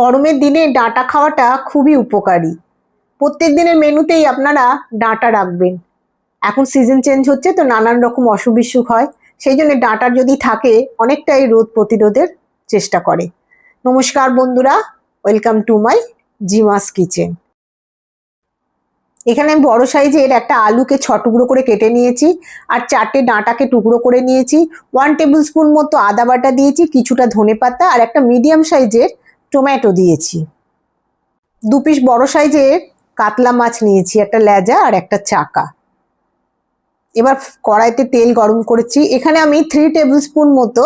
গরমের দিনে ডাঁটা খাওয়াটা খুবই উপকারী। প্রত্যেক দিনের মেনুতেই আপনারা ডাঁটা রাখবেন। এখন সিজন চেঞ্জ হচ্ছে তো নানান রকম অসুখ বিসুখ হয়, সেই জন্য ডাঁটা যদি থাকে, অনেকটাই রোদ প্রতিরোধের চেষ্টা করে। নমস্কার বন্ধুরা ওয়েলকাম টু মাই জিমাস কিচেন এখানে আমি বড় সাইজের একটা আলুকে ছ টুকরো করে কেটে নিয়েছি, আর চারটে ডাঁটাকে টুকরো করে নিয়েছি। ওয়ান টেবিল স্পুন মতো আদা বাটা দিয়েছি, কিছুটা ধনে পাতা আর একটা মিডিয়াম সাইজের টমেটো দিয়েছি। দু পিস বড় সাইজের কাতলা মাছ নিয়েছি, একটা লেজা আর একটা চাকা। এবার কড়াইতে তেল গরম করেছি। এখানে আমি থ্রি টেবিল স্পুন মতো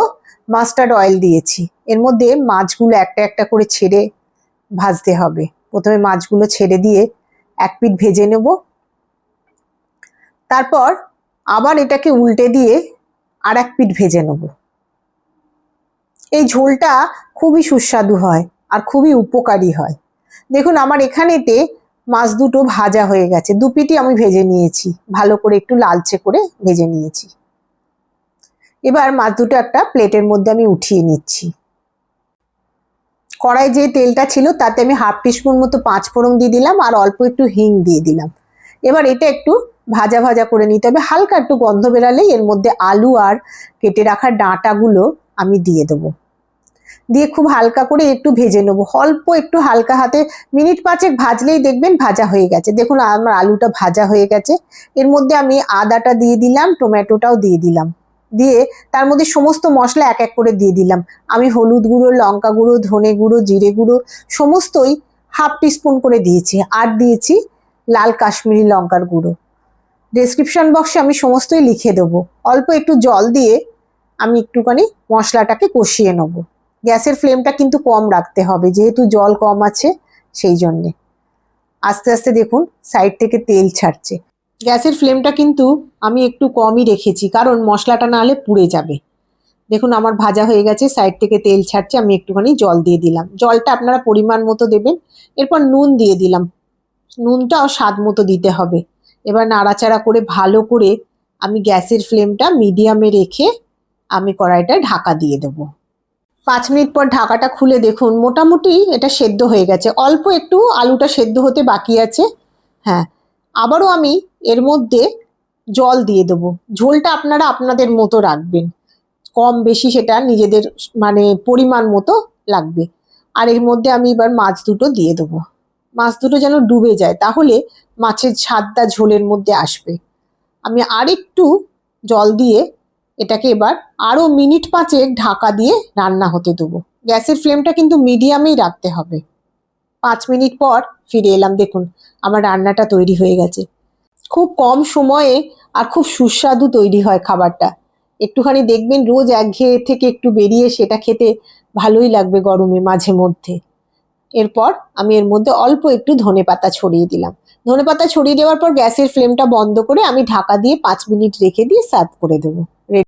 মাস্টার্ড অয়েল দিয়েছি। এর মধ্যে মাছগুলো একটা একটা করে ছেড়ে ভাজতে হবে। প্রথমে মাছগুলো ছেড়ে দিয়ে এক পিঠ ভেজে নেব। তারপর আবার এটাকে উল্টে দিয়ে আর এক পিঠ ভেজে নেব। এই ঝোলটা খুবই সুস্বাদু হয়। আর খুবই উপকারী হয়। দেখুন, আমার এখানেতে মাছ দুটো ভাজা হয়ে গেছে। দু পিটি আমি ভেজে নিয়েছি। ভালো করে একটু লালচে করে ভেজে নিয়েছি। এবার মাছ দুটো একটা প্লেটের মধ্যে আমি উঠিয়ে নিচ্ছি। কড়াই যে তেলটা ছিল, তাতে আমি হাফ টিস্পুন মতো পাঁচ ফোড়ন দিয়ে দিলাম আর অল্প একটু হিং দিয়ে দিলাম। এবার এটা একটু ভাজা ভাজা করে নিতে হবে। হালকা একটু গন্ধ বেরালেই এর মধ্যে আলু আর কেটে রাখা ডাঁটাগুলো আমি দিয়ে দেবো। দিয়ে খুব হালকা করে একটু ভেজে নেব। অল্প একটু হালকা হাতে মিনিট পাঁচেক ভাজলেই দেখবেন ভাজা হয়ে গেছে। দেখুন, আমার আলুটা ভাজা হয়ে গেছে। এর মধ্যে আমি আদাটা দিয়ে দিলাম, টমেটোটাও দিয়ে দিলাম। দিয়ে তার মধ্যে সমস্ত মশলা এক এক করে দিয়ে দিলাম। আমি হলুদ গুঁড়ো, লঙ্কা গুঁড়ো, ধনে গুঁড়ো, জিরে গুঁড়ো সমস্তই হাফ টিস্পুন করে দিয়েছি। আর দিয়েছি লাল কাশ্মীরি লঙ্কার গুঁড়ো। ডেসক্রিপশন বক্সে আমি সমস্তই লিখে দেবো। অল্প একটু জল দিয়ে আমি একটুখানি মশলাটাকে কষিয়ে নেব। গ্যাসের ফ্লেমটা কিন্তু কম রাখতে হবে, যেহেতু জল কম আছে সেই জন্যে। আস্তে আস্তে দেখুন, সাইড থেকে তেল ছাড়ছে। গ্যাসের ফ্লেমটা কিন্তু আমি একটু কমই রেখেছি, কারণ মশলাটা না হলে পুড়ে যাবে। দেখুন, আমার ভাজা হয়ে গেছে, সাইড থেকে তেল ছাড়ছে, আমি একটুখানি জল দিয়ে দিলাম। জলটা আপনারা পরিমাণ মতো দেবেন, এরপর নুন দিয়ে দিলাম। নুনটাও স্বাদ মতো দিতে হবে। এবার নাড়াচাড়া করে ভালো করে আমি গ্যাসের ফ্লেমটা মিডিয়ামে রেখে আমি কড়াইটা ঢাকা দিয়ে দেবো। পাঁচ মিনিট পর ঢাকাটা খুলে দেখুন, মোটামুটি এটা সেদ্ধ হয়ে গেছে। অল্প একটু আলুটা সেদ্ধ হতে বাকি আছে। হ্যাঁ আবারও আমি এর মধ্যে জল দিয়ে দেবো। ঝোলটা আপনারা আপনাদের মতো রাখবেন। কম বেশি সেটা নিজেদের মানে পরিমাণ মতো লাগবে। আর এর মধ্যে আমি এবার মাছ দুটো দিয়ে দেবো। মাছ দুটো যেন ডুবে যায়, তাহলে মাছের ছাদটা ঝোলের মধ্যে আসবে। আমি আরেকটু জল দিয়ে এটাকে এবার আরও মিনিট পাঁচেক ঢাকা দিয়ে রান্না হতে দেবো। গ্যাসের ফ্লেমটা কিন্তু মিডিয়ামেই রাখতে হবে। পাঁচ মিনিট পর ফিরে এলাম, দেখুন, আমার রান্নাটা তৈরি হয়ে গেছে। খুব কম সময়ে আর খুব সুস্বাদু তৈরি হয় খাবারটা। একটুখানি দেখবেন রোজ একঘেয়ে থেকে একটু বেরিয়ে সেটা খেতে ভালোই লাগবে গরমে মাঝে মধ্যে। এরপর আমি এর মধ্যে অল্প একটু ধনে পাতা ছড়িয়ে দিলাম। ধনে পাতা ছড়িয়ে দেওয়ার পর গ্যাসের ফ্লেমটা বন্ধ করে আমি ঢাকা দিয়ে পাঁচ মিনিট রেখে দিয়ে সার্ভ করে দেবো।